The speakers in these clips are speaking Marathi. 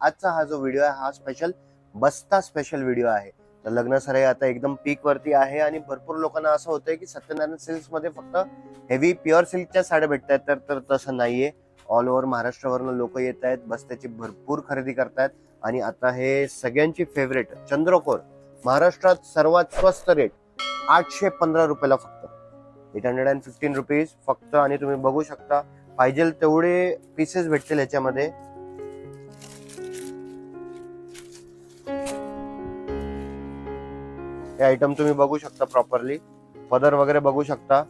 आजचा हा जो व्हिडिओ आहे हा स्पेशल बस्ता स्पेशल व्हिडिओ आहे. तर लग्न सराई आता एकदम पीक वरती आहे आणि भरपूर लोकांना असं होतंय की सत्यनारायण सिल्कमध्ये फक्त हेवी प्युअर सिल्कच्या साड्या भेटत आहेत तर तर तसं नाहीये. ऑल ओव्हर महाराष्ट्रावरनं लोक येत आहेत बस्त्याची भरपूर खरेदी करतायत. आणि आता हे सगळ्यांची फेवरेट चंद्रकोर महाराष्ट्रात सर्वात स्वस्त रेट आठशे पंधरा रुपयाला फक्त. Eight hundred and fifteen rupees फक्त आणि तुम्ही बघू शकता. पाहिजे तेवढे पीसेस भेटतील याच्यामध्ये हे आयटम तुम्ही बघू शकता प्रॉपरली पदर वगैरे बघू शकता.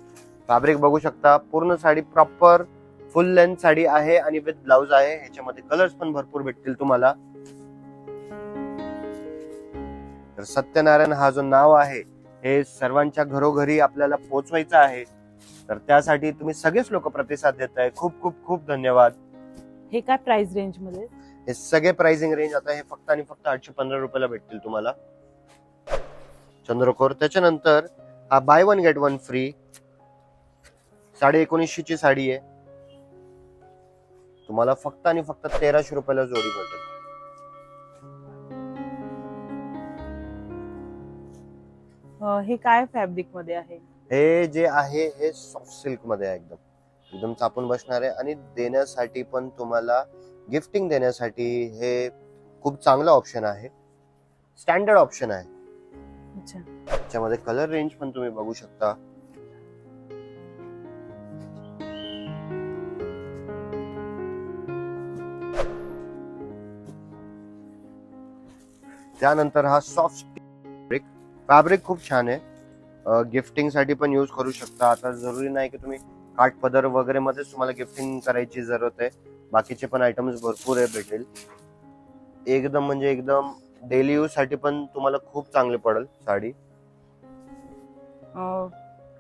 फॅब्रिक बघू शकता. पूर्ण sari proper full length sari आहे आणि विथ ब्लाउज आहे. ह्याच्यामध्ये कलर्स पण भरपूर भेटतील तुम्हाला. तर सत्यनारायण हा जो नाव आहे हे सर्वांच्या घरोघरी आपल्याला पोहोचवायचं आहे. तर त्यासाठी तुम्ही सगळेच लोक प्रतिसाद देत आहे खूप खूप खूप धन्यवाद. हे काय प्राइस रेंजमध्ये? हे सगळे प्राइसिंग रेंज आता हे फक्त आणि फक्त आठशे पंधरा रुपयाला भेटतील तुम्हाला. चंद्रकोर. त्याच्यानंतर हा buy one get one free साडे एकोणीसशे ची साडी आहे. तुम्हाला फक्त आणि फक्त तेराशे रुपयाला जोडी अं, हे काय फॅब्रिकमध्ये आहे? हे जे आहे हे सॉफ्ट सिल्कमध्ये आहे एकदम. एकदम चापून बसणार आहे आणि देण्यासाठी पण तुम्हाला गिफ्टिंग देण्यासाठी हे खूप चांगलं ऑप्शन आहे. स्टँडर्ड ऑप्शन आहे. अच्छा. त्याच्यामध्ये कलर रेंज पण तुम्ही बघू शकता. त्यानंतर हा सॉफ्ट फॅब्रिक फॅब्रिक खूप छान आहे. गिफ्टिंगसाठी पण यूज करू शकता. आता जरुरी नाही की तुम्ही काठ पदर वगैरे मध्येच तुम्हाला गिफ्टिंग करायची जरूरत आहे. बाकीचे पण आयटम्स भरपूर आहे भेटेल. एकदम म्हणजे एकदम डेली यूजसाठी पण तुम्हाला खूप चांगली पडेल साडी.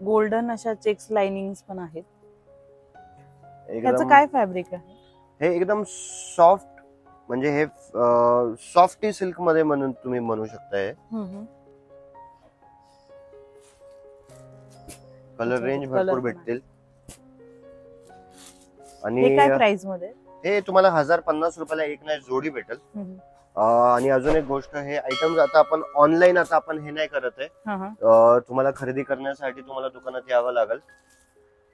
गोल्डन अशा चेक्स लाइनिंग पण आहेत. त्याचं एकदम काय फॅब्रिक आहे? हे एकदम सॉफ्ट म्हणजे हे सॉफ्टी सिल्कमध्ये म्हणून तुम्ही म्हणू शकताय. कलर रेंज भरपूर भेटतील. हे काय आणि प्राइसमध्ये? हे तुम्हाला हजार पन्नास रुपयाला एक नाही जोडी भेटेल. आणि अजून एक गोष्ट हे आयटम्स आता आपण ऑनलाईन आता आपण हे नाही करत आहे. अं, तुम्हाला खरेदी करण्यासाठी तुम्हाला दुकानात यावं लागेल.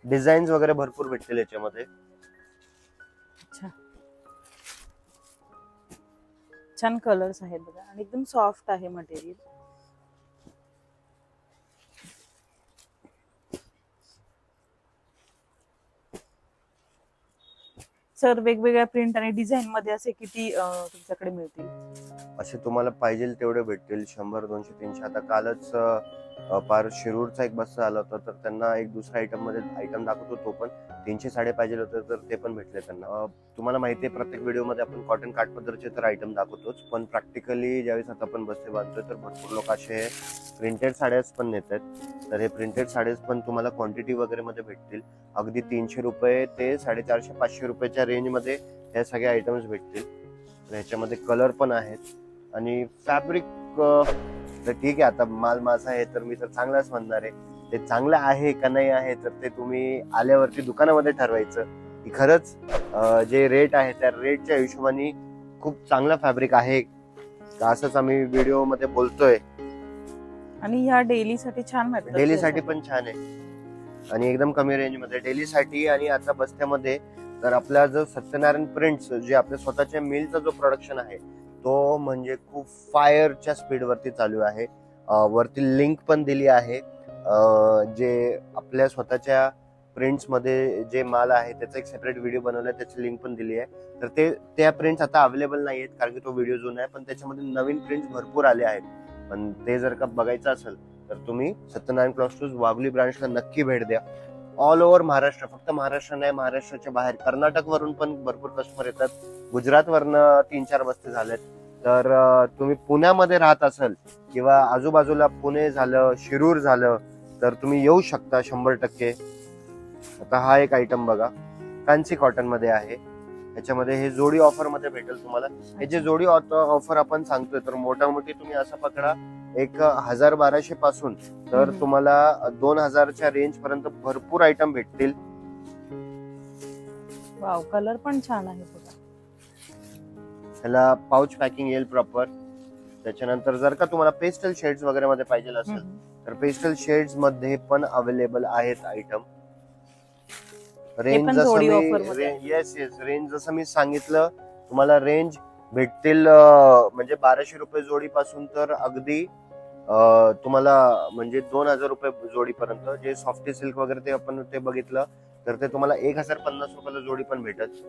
डिझाईन्स वगैरे भरपूर भेटतील याच्यामध्ये. अच्छा. छान कलर्स आहेत बघा. आणि एकदम सॉफ्ट आहे मटेरियल सर वेगवेगळ्या प्रिंट आणि डिझाईन मध्ये असे किती तुमच्याकडे मिळतील? असे तुम्हाला पाहिजे तेवढे भेटतील. शंभर दोनशे तीनशे. आता कालच पार शिरूरचा एक बस्ता आला होता तर त्यांना एक दुसऱ्या आयटममध्ये आयटम दाखवत तो पण तीनशे साडे पाहिजे होते तर ते पण भेटले त्यांना. तुम्हाला माहिती आहे प्रत्येक व्हिडिओमध्ये आपण कॉटन काठपदरचे तर आयटम दाखवतोच पण प्रॅक्टिकली ज्यावेळेस आता आपण बस्ते बांधतोय तर भरपूर लोक असे प्रिंटेड साड्याच पण नेत आहेत तर हे प्रिंटेड साड्याच पण तुम्हाला क्वांटिटी वगैरे मध्ये भेटतील. अगदी तीनशे रुपये ते साडेचारशे पाचशे रुपयाच्या रेंजमध्ये हे सगळे आयटम्स भेटतील. तर ह्याच्यामध्ये कलर पण आहेत. आणि फॅब्रिक तर ठीक आहे आता माल माझा आहे तर मी तर चांगलाच म्हणणार आहे. ते चांगलं आहे का नाही आहे तर ते तुम्ही आल्यावरती दुकानामध्ये ठरवायचं. की खरंच जे रेट आहे त्या रेटच्या हिशोबाने खूप चांगलं फॅब्रिक आहे. का असंच आम्ही व्हिडिओमध्ये बोलतोय. आणि ह्या डेली साठी छान डेली साठी पण छान आहे. आणि एकदम कमी रेंजमध्ये. डेली साठी आणि आता बस्त्यामध्ये तर आपला जो सत्यनारायण प्रिंट्स जे आपल्या स्वतःच्या मिलचा जो प्रोडक्शन आहे तो म्हणजे खूप फायरच्या स्पीडवरती चालू आहे. वरती लिंक पण दिली आहे. जे आपल्या स्वतःच्या प्रिंट्समध्ये जे माल आहे त्याचा एक सेपरेट व्हिडिओ बनवला आहे त्याची लिंक पण दिली आहे. तर ते त्या प्रिंट्स आता अवेलेबल नाही आहेत कारण की तो व्हिडिओ जुना आहे पण त्याच्यामध्ये नवीन प्रिंट्स भरपूर आले आहेत. पण ते जर का बघायचं असेल तर तुम्ही सत्यनारायण क्लॉस टूज वाघली ब्रांचला नक्की भेट द्या. ऑल ओव्हर महाराष्ट्र फक्त महाराष्ट्र नाही महाराष्ट्राच्या बाहेर. कर्नाटक वरून पण भरपूर कस्टमर येतात. गुजरात वरनं तीन चार बस्ते झालेत. तर तुम्ही पुण्यामध्ये राहत असाल किंवा आजूबाजूला पुणे झालं शिरूर झालं तर तुम्ही येऊ शकता शंभर टक्के. आता हा एक आयटम बघा. कांची कॉटनमध्ये आहे. याच्यामध्ये हे जोडी ऑफरमध्ये भेटेल तुम्हाला. हे जे जोडी ऑफर आपण सांगतोय तर मोठा मोठी तुम्ही असं पकडा. एक हजार बाराशे पासून तर. तुम्हाला दोन हजारच्या रेंज पर्यंत भरपूर आयटम भेटतील. वाव कलर पण छान आहे बघा. ह्याला पाऊच पॅकिंग येईल प्रॉपर त्याच्यानंतर जर का तुम्हाला पेस्टल शेड्स वगैरे मध्ये पाहिजे असेल. तर पेस्टल शेड्समध्ये पण अवेलेबल आहेत आयटम रेंज जसं जोडी मी मध्ये येस येस रेंज जसं मी सांगितलं तुम्हाला रेंज भेटतील अं, म्हणजे बाराशे रुपये जोडीपासून तर अगदी तुम्हाला म्हणजे दोन हजार रुपये जोडीपर्यंत जे सॉफ्टी सिल्क वगैरे ते आपण ते बघितलं तर ते तुम्हाला एक हजार पन्नास रुपयाला जोडी पण भेटत.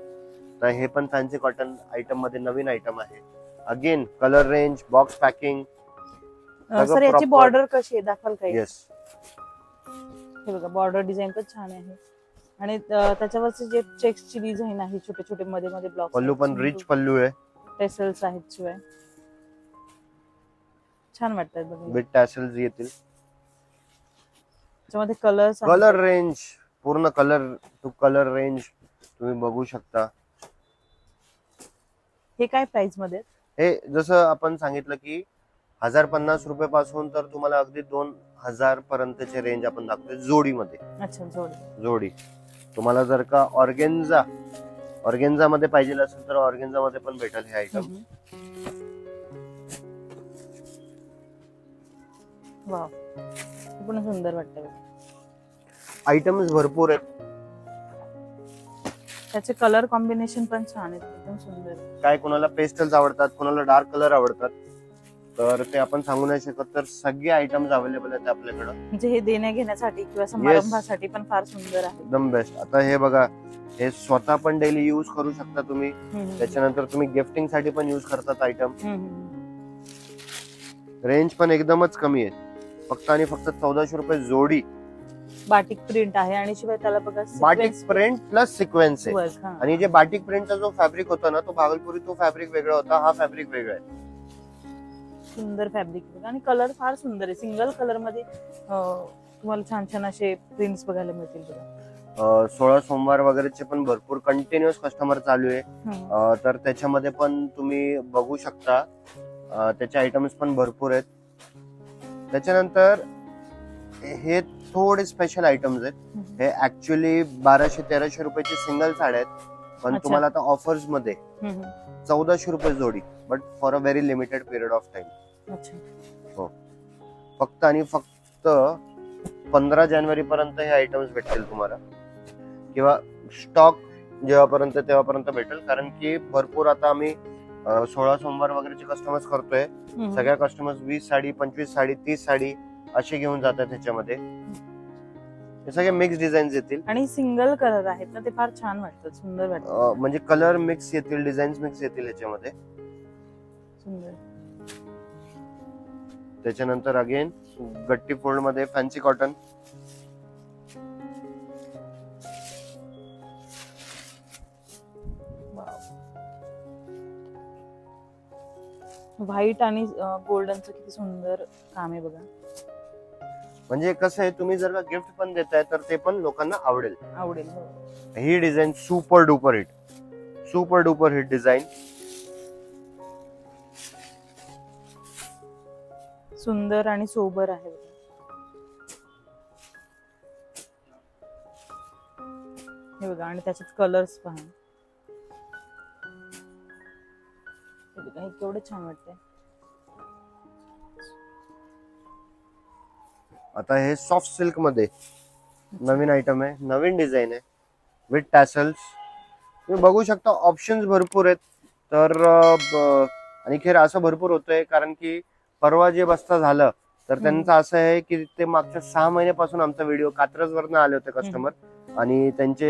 तर हे पण फॅन्सी कॉटन आयटममध्ये नवीन आयटम आहे. Again colour range box packing sir याची. बॉर्डर कशी आहे? दाखवाल काही येस हे बघा बॉर्डर डिझाईन पण छान आहे. आणि त्याच्यावरचे जे चेक्सची डिझाईन आहे छोटे छोटे मध्ये मध्ये ब्लॉक पल्लू पण रिच पल्लू आहे. टेसल्स आहेत शिवाय. छान वाटतात बघा विथ टॅसल्स येतील. त्याच्यामध्ये कलर्स कलर रेंज पूर्ण कलर टू कलर रेंज तुम्ही बघू शकता. हे काय प्राइसमध्ये आहेत? हे जसं आपण सांगितलं की हजार पन्नास रुपये पासून तर तुम्हाला अगदी दोन हजार पर्यंतचे रेंज आपण दाखवतो जोडीमध्ये. अच्छा जोडी. जोडी. तुम्हाला जर का ऑर्गेन्झा ऑर्गेन्झा मध्ये पाहिजे असेल तर ऑर्गेन्झा मध्ये पण भेटेल हे आयटम हे पण सुंदर वाटतं बघा. आयटम्स भरपूर आहेत. त्याचे कलर कॉम्बिनेशन पण छान आहेत. एकदम सुंदर. काय कोणाला पेस्टल्स आवडतात कोणाला डार्क कलर आवडतात तर ते आपण सांगू नाही शकत. तर सगळे आयटम्स अवेलेबल आहेत आपल्याकडं. म्हणजे हे देण्या घेण्यासाठी किंवा समारंभासाठी पण फार सुंदर आहे. एकदम बेस्ट आता हे बघा हे स्वतः पण डेली यूज करू शकता तुम्ही. हम्म. त्याच्यानंतर तुम्ही गिफ्टिंगसाठी पण यूज करतात आयटम हम्म. रेंज पण एकदमच कमी आहे. फक्त आणि फक्त चौदाशे रुपये जोडी. बाटिक प्रिंट आहे आणि शिवाय त्याला बघा बाटिक प्रिंट प्लस सिक्वेन्स आहे. आणि जे बाटिक प्रिंटचा जो फॅब्रिक होता ना तो भागलपुरी तो फॅब्रिक वेगळा होता हा फॅब्रिक वेगळा आहे. सुंदर फॅब्रिक आणि कलर फार सुंदर आहे. सिंगल कलरमध्ये तुम्हाला छान छान असे प्रिंट्स बघायला मिळतील बघा. सोळा सोमवार वगैरेचे पण भरपूर कंटिन्युअस कस्टमर चालू आहे. तर त्याच्यामध्ये पण तुम्ही बघू शकता. त्याचे आयटम्स पण भरपूर आहेत. त्याच्यानंतर हे थोडे स्पेशल आयटम्स आहेत. हे ऍक्च्युली बाराशे तेराशे रुपयाची सिंगल साड्या आहेत. पण. तुम्हाला आता ऑफर्समध्ये. चौदाशे रुपये जोडी but for a very limited period of time अच्छा. फक्त आणि फक्त पंधरा जानेवारी पर्यंत हे आयटम्स भेटतील तुम्हाला. किंवा स्टॉक जेव्हापर्यंत तेव्हापर्यंत भेटेल. कारण की भरपूर आता आम्ही सोळा सोमवार वगैरेचे कस्टमर्स करतोय. सगळ्या कस्टमर्स वीस साडी पंचवीस साडी तीस साडी असे घेऊन जातात त्याच्यामध्ये हे सगळे मिक्स डिझाईन्स येतील. आणि सिंगल कलर आहेत ना ते फार छान वाटतात सुंदर वाटतात. अं, म्हणजे कलर मिक्स येतील डिझाईन्स मिक्स येतील ह्याच्यामध्ये. सुंदर. त्याच्यानंतर अगेन गट्टी फोल्डमध्ये फॅन्सी कॉटन व्हाईट आणि गोल्डनचं किती सुंदर काम आहे बघा. म्हणजे कसं आहे तुम्ही जर का गिफ्ट पण देताय तर ते पण लोकांना आवडेल. आवडेल हो. ही design super duper hit. Super duper hit design. सुंदर आणि सोबर आहे बघा. हे बघा आणि त्याच्यात कलर्स पहा हे हे केवढं छान वाटतंय. आता हे सॉफ्ट सिल्कमध्ये नवीन आयटम आहे नवीन डिझाईन आहे विथ टॅसल्स तुम्ही बघू शकता ऑप्शन्स भरपूर आहेत. तर आणि खेर असं भरपूर होतंय कारण की परवा जे बस्ता झालं तर त्यांचं असं आहे की ते मागच्या सहा महिन्यापासून आमचा व्हिडिओ कात्रजवरनं आले होते कस्टमर आणि त्यांचे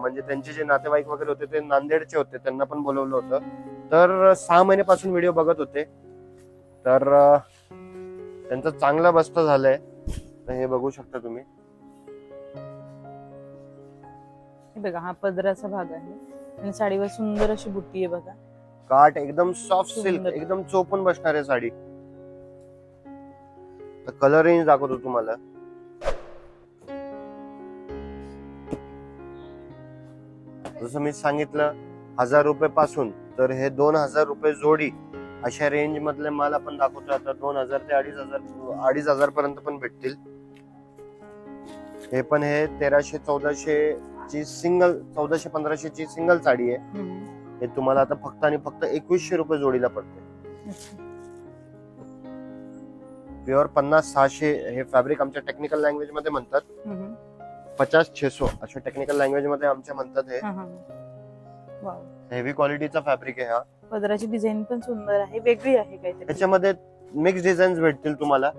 म्हणजे त्यांचे जे नातेवाईक वगैरे होते ते नांदेडचे होते त्यांना पण बोलवलं होतं. तर सहा महिन्यापासून व्हिडिओ बघत होते. तर त्यांचा चांगला बस्ता झालाय. तर हे बघू शकता तुम्ही. बघा हा पदराचा भाग आहे. आणि साडीवर सुंदर अशी बुट्टी आहे बघा. काट एकदम सॉफ्ट सिल्क. एकदम चोपून बसणार आहे साडी कलर रेंज दाखवतो तुम्हाला. जसं मी सांगितलं हजार रुपये पासून तर हे दोन हजार रुपये जोडी अशा रेंज मधले माल आपण दाखवतो आता दोन हजार ते अडीच हजार अडीच हजार पर्यंत पण भेटतील हे पण हे तेराशे चौदाशे ची सिंगल चौदाशे पंधराशे ची सिंगल साडी आहे. हे तुम्हाला आता फक्त आणि फक्त एकवीसशे रुपये जोडीला पडते. प्युअर पन्नास सहाशे हे फॅब्रिक आमच्या टेक्निकल लँग्वेजमध्ये म्हणतात. पचास छेसो अशा टेक्निकल लँग्वेजमध्ये आमच्या म्हणतात हे. हेवी क्वालिटीचा फॅब्रिक आहे हा. पदराची डिझाईन पण सुंदर आहे. वेगळी आहे काहीतरी. त्याच्यामध्ये मिक्स डिझाईन्स भेटतील तुम्हाला.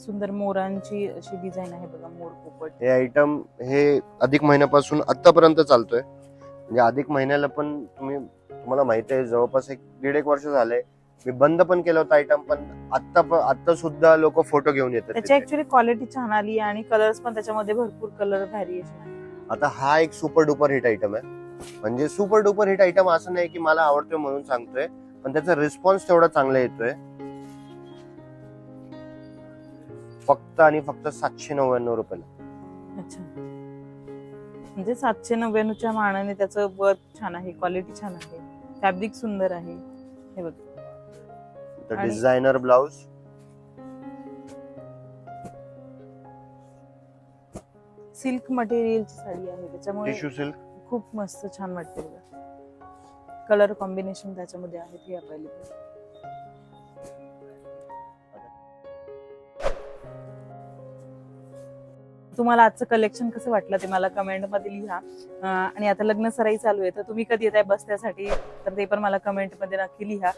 सुंदर मोरांची अशी डिझाईन आहे बघा मोर पोपट. हे आयटम हे अधिक महिन्यापासून आतापर्यंत चालतोय. म्हणजे अधिक महिन्याला पण तुम्ही तुम्हाला माहिती आहे जवळपास एक दीड एक वर्ष झालंय. मी बंद पण केलं होतं आयटम पण आता आता सुद्धा लोक फोटो घेऊन येतात त्याची तिथे. ऍक्च्युली क्वालिटी छान आली आणि कलर्स पण त्याच्यामध्ये भरपूर कलर व्हॅरिएशन आहे. आता हा एक सुपर डुपर हिट आयटम आहे. म्हणजे सुपर डुपर हिट आयटम असं नाही की मला आवडतोय म्हणून सांगतोय पण त्याचा रिस्पॉन्स तेवढा चांगला येतोय. फक्त आणि फक्त सातशे नव्याण्णव रुपयाला. अच्छा. म्हणजे सातशे नव्याण्णवच्या मानाने त्याचं वर्क छान आहे क्वालिटी छान आहे फॅब्रिक सुंदर आहे. हे बघ. तर आणि- डिझायनर ब्लाउज सिल्क मटेरियलची साडी आहे त्याच्यामुळे टिश्यू सिल्क खूप मस्त छान वाटते बघा. कलर कॉम्बिनेशन त्याच्यामध्ये आहेत हे अवेलेबल तुम्हाला आजचं कलेक्शन कसं वाटलं ते मला कमेंटमध्ये लिहा. अं, आणि आता लग्न सराई चालू आहे तर तुम्ही कधी येत आहे बसण्यासाठी तर ते पण मला कमेंटमध्ये नक्की लिहा.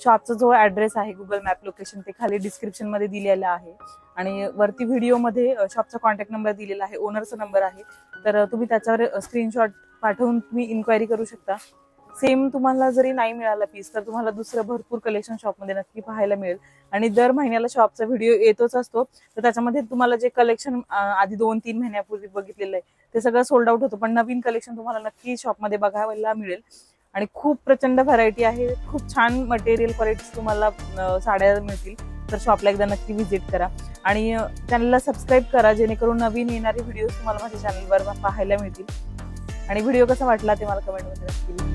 शॉपचा जो ऍड्रेस आहे गुगल मॅप लोकेशन ते खाली डिस्क्रिप्शनमध्ये दिलेलं आहे. आणि वरती व्हिडिओमध्ये शॉपचा कॉन्टॅक्ट नंबर दिलेला आहे ओनरचा नंबर आहे. तर तुम्ही त्याच्यावर स्क्रीनशॉट पाठवून तुम्ही इन्क्वायरी करू शकता. सेम तुम्हाला जरी नाही मिळाला पीस तर तुम्हाला दुसरं भरपूर कलेक्शन शॉपमध्ये नक्की पाहायला मिळेल. आणि दर महिन्याला शॉपचा व्हिडिओ येतोच असतो. तर त्याच्यामध्ये तुम्हाला जे कलेक्शन आधी दोन तीन महिन्यापूर्वी बघितलेलं आहे ते सगळं सोल्ड आउट होतं. पण नवीन कलेक्शन तुम्हाला नक्की शॉपमध्ये बघायला मिळेल. आणि खूप प्रचंड व्हरायटी आहे. खूप छान मटेरियल क्वालिटीज तुम्हाला साड्या मिळतील. तर शॉपला एकदा नक्की व्हिजिट करा. आणि चॅनलला सबस्क्राईब करा जेणेकरून नवीन येणारे व्हिडिओ तुम्हाला माझ्या चॅनलवर पाहायला मिळतील. आणि व्हिडिओ कसा वाटला ते मला कमेंटमध्ये नक्की